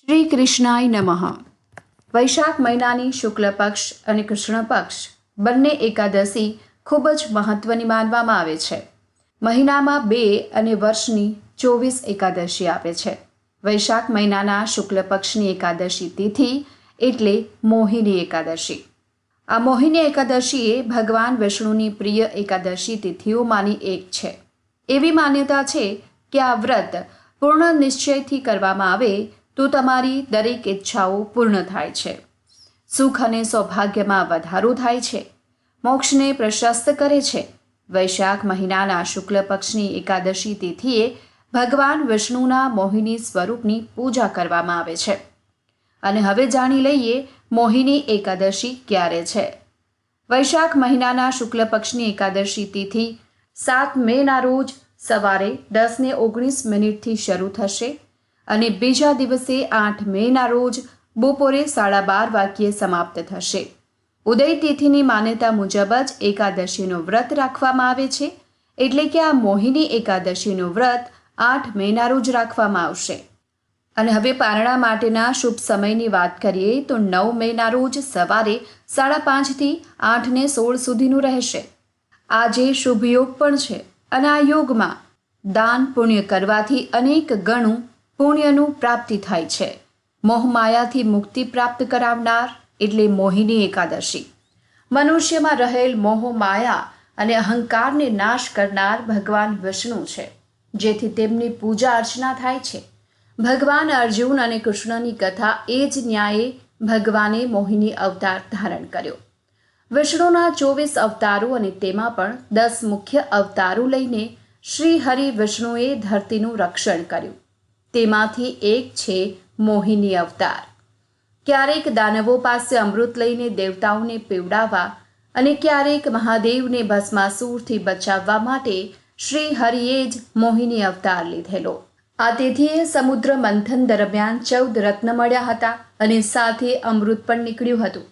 શ્રી કૃષ્ણાય નમઃ. વૈશાખ મહિનાની શુક્લ પક્ષ અને કૃષ્ણ પક્ષ બંને એકાદશી ખૂબ જ મહત્વની માનવામાં આવે છે. મહિનામાં બે અને વર્ષની ચોવીસ એકાદશી આવે છે. વૈશાખ મહિનાના શુક્લ પક્ષની એકાદશી તિથિ એટલે મોહિની એકાદશી. આ મોહિની એકાદશી એ ભગવાન વિષ્ણુની પ્રિય એકાદશી તિથિઓમાંની એક છે. એવી માન્યતા છે કે આ વ્રત પૂર્ણ નિશ્ચયથી કરવામાં આવે તો તમારી દરેક ઈચ્છાઓ પૂર્ણ થાય છે. સુખ અને સૌભાગ્યમાં વધારો થાય છે. મોક્ષને પ્રશસ્ત કરે છે. વૈશાખ મહિનાના શુક્લ પક્ષની એકાદશી તિથિએ ભગવાન વિષ્ણુના મોહિની સ્વરૂપની પૂજા કરવામાં આવે છે. અને હવે જાણી લઈએ મોહિની એકાદશી ક્યારે છે. વૈશાખ મહિનાના શુક્લ પક્ષની એકાદશી તિથિ સાત મેના રોજ સવારે દસને ઓગણીસ મિનિટથી શરૂ થશે. અને બીજા દિવસે આઠ મેના રોજ બપોરે સાડા બાર વાગ્યે સમાપ્ત થશે. ઉદય તિથિની માન્યતા મુજબ જ એકાદશીનું વ્રત રાખવામાં આવે છે. એટલે કે આ મોહિની એકાદશીનું વ્રત આઠ મેના રોજ રાખવામાં આવશે. અને હવે પારણા માટેના શુભ સમયની વાત કરીએ તો નવ મેના રોજ સવારે સાડા પાંચથી આઠને સોળ સુધીનું રહેશે. આજે શુભ યોગ પણ છે અને આ યોગમાં દાન પુણ્ય કરવાથી અનેક ગણું પુણ્યનું પ્રાપ્તિ થાય છે. મોહમાયાથી મુક્તિ પ્રાપ્ત કરાવનાર એટલે મોહિની એકાદશી. મનુષ્યમાં રહેલ મોહ માયા અને અહંકારને નાશ કરનાર ભગવાન વિષ્ણુ છે, જેથી તેમની પૂજા અર્ચના થાય છે. ભગવાન અર્જુન અને કૃષ્ણની કથા એ જ ન્યાયે ભગવાને મોહિની અવતાર ધારણ કર્યો. વિષ્ણુના ચોવીસ અવતારો અને તેમાં પણ દસ મુખ્ય અવતારો લઈને શ્રી હરિ વિષ્ણુએ ધરતીનું રક્ષણ કર્યું. તેમાંથી એક છે મોહિની અવતાર. ક્યારેક દાનવો પાસે અમૃત લઈને દેવતાઓને પીવડાવવા અને ક્યારેક મહાદેવને ભસ્માસુરથી બચાવવા માટે શ્રી હરિએ જ મોહિની અવતાર લીધેલો. આ તેથીએ સમુદ્ર મંથન દરમિયાન ચૌદ રત્ન મળ્યા હતા અને સાથે અમૃત પણ નીકળ્યું હતું.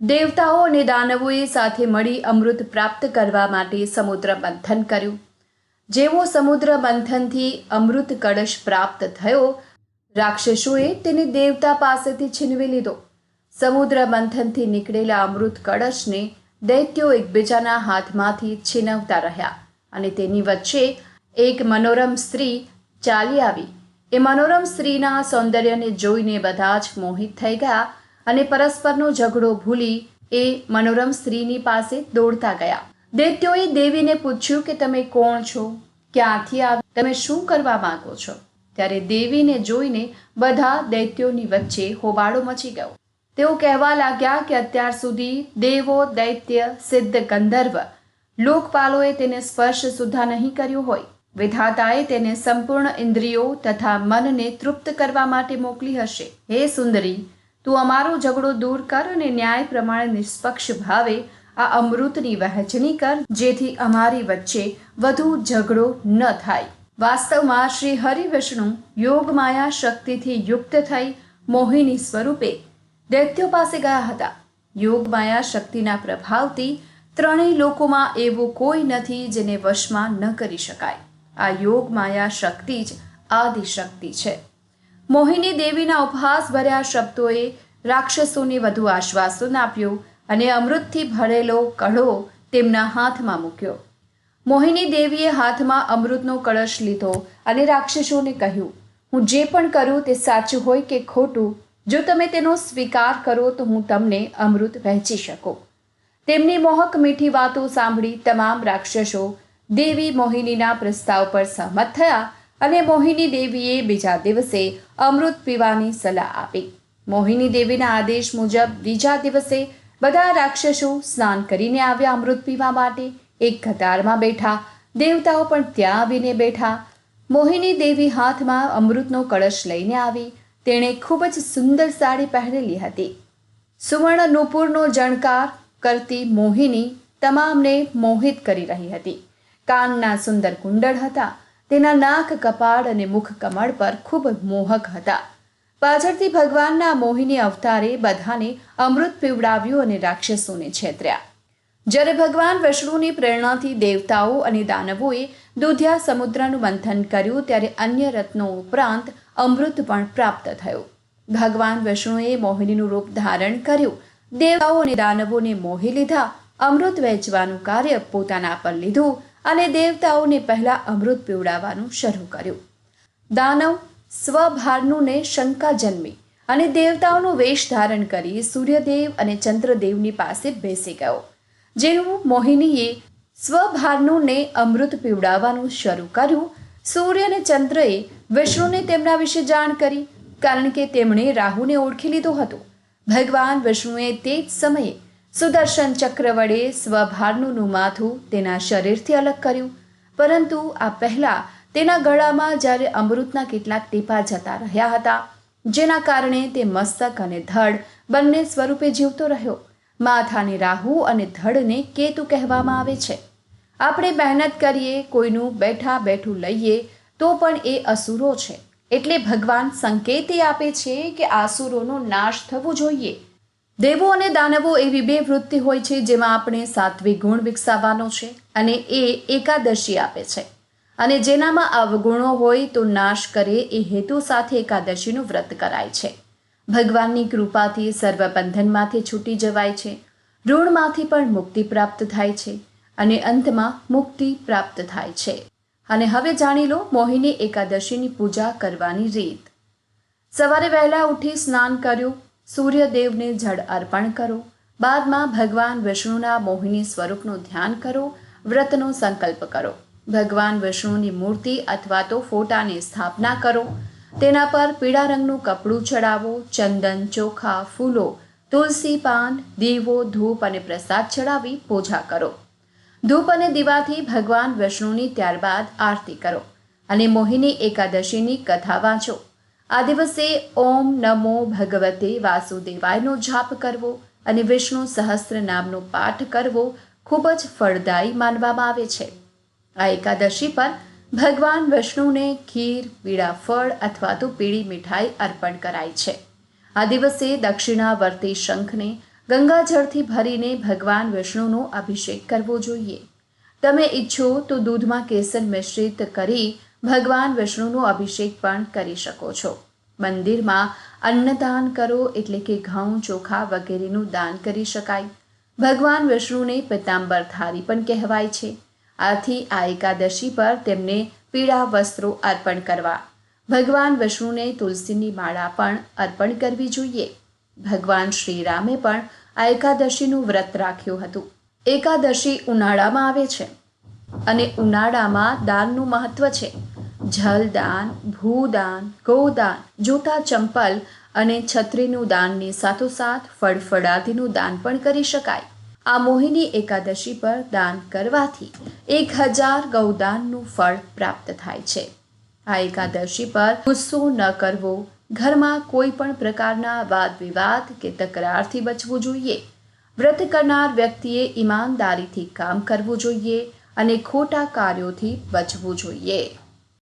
દેવતાઓ અને દાનવોએ સાથે મળી અમૃત પ્રાપ્ત કરવા માટે સમુદ્ર મંથન કર્યું. જેવો સમુદ્ર મંથનથી અમૃત કળશ પ્રાપ્ત થયો, રાક્ષસોએ તેને દેવતા પાસેથી છીનવી લીધો. સમુદ્ર મંથનથી નીકળેલા અમૃત કળશને દૈત્યો એકબીજાના હાથમાંથી છીનવતા રહ્યા અને તેની વચ્ચે એક મનોરમ સ્ત્રી ચાલી આવી. એ મનોરમ સ્ત્રીના સૌંદર્યને જોઈને બધા જ મોહિત થઈ ગયા અને પરસ્પરનો ઝઘડો ભૂલી એ મનોરમ સ્ત્રીની પાસે દોડતા ગયા. દૈત્યોએ દેવીને પૂછ્યું કે તમે કોણ છો? ક્યાંથી આવ તમે શું કરવા માંગો છો? ત્યારે દેવીને જોઈને બધા દૈત્યોની વચ્ચે હોબાળો મચી ગયો. તેઓ કહેવા લાગ્યા કે અત્યાર સુધી દેવો, દૈત્ય, સિદ્ધ ગંધર્વ લોકપાલોએ તેને સ્પર્શ સુદ્ધા નહીં કર્યો હોય. વિધાતાએ તેને સંપૂર્ણ ઇન્દ્રિયો તથા મનને તૃપ્ત કરવા માટે મોકલી હશે. હે સુંદરી, તું અમારો ઝઘડો દૂર કર અને ન્યાય પ્રમાણે નિષ્પક્ષ ભાવે આ અમૃતની વહેંચણી કર, જેથી અમારી વચ્ચે વધુ ઝઘડો ન થાય. વાસ્તવમાં શ્રી હરિવિષ્ણુ યોગમાયા શક્તિથી યુક્ત થઈ મોહિની સ્વરૂપે દૈત્યો પાસે ગયા હતા. યોગમાયા શક્તિના પ્રભાવથી ત્રણેય લોકોમાં એવું કોઈ નથી જેને વશમાં ન કરી શકાય. આ યોગમાયા શક્તિ જ આદિશક્તિ છે. મોહિની દેવીના ઉપહાસ ભર્યા શબ્દોએ રાક્ષસોને વધુ આશ્વાસન આપ્યું અને અમૃતથી ભરેલો કળો તેમના હાથમાં મૂક્યો. મોહિની દેવીએ હાથમાં અમૃતનો કળશ લીધો અને રાક્ષસોને કહ્યું, હું જે પણ કરું તે સાચું હોય કે ખોટું? જો તમે તેનો સ્વીકાર કરો તો હું તમને અમૃત વહેંચી શકું. તેમની મોહક મીઠી વાતો સાંભળી તમામ રાક્ષસો દેવી મોહિનીના પ્રસ્તાવ પર સહમત થયા અને મોહિની દેવીએ બીજા દિવસે અમૃત પીવાની સલાહ આપી. મોહિની દેવીના આદેશ મુજબ બીજા દિવસે બધા રાક્ષસો સ્નાન કરીને આવ્યા અમૃત પીવા માટે. એક કતારમાં બેઠા, દેવતાઓ પણ ત્યાં આવીને બેઠા. મોહિની દેવી હાથમાં અમૃતનો કળશ લઈને આવી. તેણે ખૂબ જ સુંદર સાડી પહેરેલી હતી. સુવર્ણ નુપુરનો જણકાર કરતી મોહિની તમામને મોહિત કરી રહી હતી. કાનના સુંદર કુંડળ હતા. તેના નાક કપાળ અને મુખ કમળ પર ખૂબ મોહક હતા. પાછળથી ભગવાનના મોહિની અવતારે બધાને અમૃત પીવડાવ્યું અને રાક્ષસોને છેતર્યા. જ્યારે ભગવાન વિષ્ણુની પ્રેરણાથી દેવતાઓ અને દાનવોએ દુધિયા સમુદ્રનું મંથન કર્યું, ત્યારે અન્ય રત્નો ઉપરાંત અમૃત પણ પ્રાપ્ત થયું. ભગવાન વિષ્ણુએ મોહિનીનું રૂપ ધારણ કર્યું. દેવતાઓ અને દાનવોને મોહી લીધા, અમૃત વહેંચવાનું કાર્ય પોતાના પર લીધું અને દેવતાઓને પહેલા અમૃત પીવડાવવાનું શરૂ કર્યું. દાનવ સ્વભારનું ને શંકા જન્મી અને દેવતાઓનો વેશ ધારણ કરી સૂર્યદેવ અને ચંદ્રદેવની પાસે બેસી ગયો, જેનું મોહિનીએ સ્વભારનુંને અમૃત પીવડાવવાનું શરૂ કર્યું. સૂર્ય અને ચંદ્રએ વિષ્ણુને તેમના વિશે જાણ કરી, કારણ કે તેમણે રાહુને ઓળખી લીધો હતો. ભગવાન વિષ્ણુએ તે જ સમયે સુદર્શન ચક્ર વડે સ્વભારનુંનું માથું તેના શરીરથી અલગ કર્યું. પરંતુ આ પહેલા તેના ગળામાં જ્યારે અમૃતના કેટલાક ટીપા જતા રહ્યા હતા, જેના કારણે તે મસ્તક અને ધડ બંને સ્વરૂપે જીવતો રહ્યો. માથાને રાહુ અને ધડને કેતુ કહેવામાં આવે છે. આપણે મહેનત કરીએ, કોઈનું બેઠા બેઠું લઈએ, તો પણ એ અસુરો છે. એટલે ભગવાન સંકેત આપે છે કે આસુરોનો નાશ થવો જોઈએ. દેવો અને દાનવો એવી બે વૃત્તિ હોય છે જેમાં આપણે સાત્વિક ગુણ વિકસાવવાનો છે અને એ એકાદશી આપે છે. અને જેનામાં અવગુણો હોય તો નાશ કરે એ હેતુ સાથે એકાદશીનું વ્રત કરાય છે. ભગવાનની કૃપાથી સર્વ બંધનમાંથી છૂટી જવાય છે. ઋણમાંથી પણ મુક્તિ પ્રાપ્ત થાય છે અને અંતમાં મુક્તિ પ્રાપ્ત થાય છે. અને હવે જાણી લો મોહિની એકાદશીની પૂજા કરવાની રીત. સવારે વહેલા ઉઠી સ્નાન કર્યું, સૂર્યદેવને જળ અર્પણ કરો, બાદમાં ભગવાન વિષ્ણુના મોહિની સ્વરૂપનું ધ્યાન કરો, વ્રતનો સંકલ્પ કરો. ભગવાન વિષ્ણુની મૂર્તિ અથવા તો ફોટાની સ્થાપના કરો. તેના પર પીળા રંગનું કપડું ચડાવો, ચંદન, ચોખા, ફૂલો, તુલસી, પાન, દીવો, ધૂપ અને પ્રસાદ ચડાવી પૂજા કરો. ધૂપ અને દીવાથી ભગવાન વિષ્ણુની ત્યારબાદ આરતી કરો અને મોહિની એકાદશીની કથા વાંચો. આ દિવસે ઓમ નમો ભગવતે વાસુદેવાયનો જાપ કરવો અને વિષ્ણુ સહસ્ત્ર નામનો પાઠ કરવો ખૂબ જ ફળદાયી માનવામાં આવે છે. આ એકાદશી પર ભગવાન વિષ્ણુને ખીર, પીળા ફળ અથવા તો પીળી મીઠાઈ અર્પણ કરાય છે. આ દિવસે દક્ષિણાવર્તી શંખને ગંગાજળથી ભરીને ભગવાન વિષ્ણુનો અભિષેક કરવો જોઈએ. તમે ઈચ્છો તો દૂધમાં કેસર મિશ્રિત કરી ભગવાન વિષ્ણુનો અભિષેક પણ કરી શકો છો. મંદિરમાં અન્નદાન કરો એટલે કે ઘઉં, ચોખા વગેરેનું દાન કરી શકાય. ભગવાન વિષ્ણુને પિતાંબર ધારી પણ કહેવાય છે. આથી આ એકાદશી પર તેમને પીળા વસ્ત્રો અર્પણ કરવા. ભગવાન વિષ્ણુને તુલસીની માળા પણ અર્પણ કરવી જોઈએ. ભગવાન શ્રીરામે પણ આ એકાદશીનું વ્રત રાખ્યું હતું. એકાદશી ઉનાળામાં આવે છે અને ઉનાળામાં દાનનું મહત્વ છે. જલદાન ભૂદાન ગૌદાન જૂતા ચંપલ અને છત્રીનું દાનની સાથોસાથ ફળફળાદીનું દાન પણ કરી શકાય. આ મોહિની એકાદશી પર દાન કરવાથી એક હજાર ગૌદાનનું ફળ પ્રાપ્ત થાય છે. આ એકાદશી પર ગુસ્સો ન કરવો, ઘરમાં કોઈ પણ પ્રકારના વાદ વિવાદ કે તકરારથી બચવું જોઈએ. વ્રત કરનાર વ્યક્તિએ ઈમાનદારીથી કામ કરવું જોઈએ અને ખોટા કાર્યોથી બચવું જોઈએ.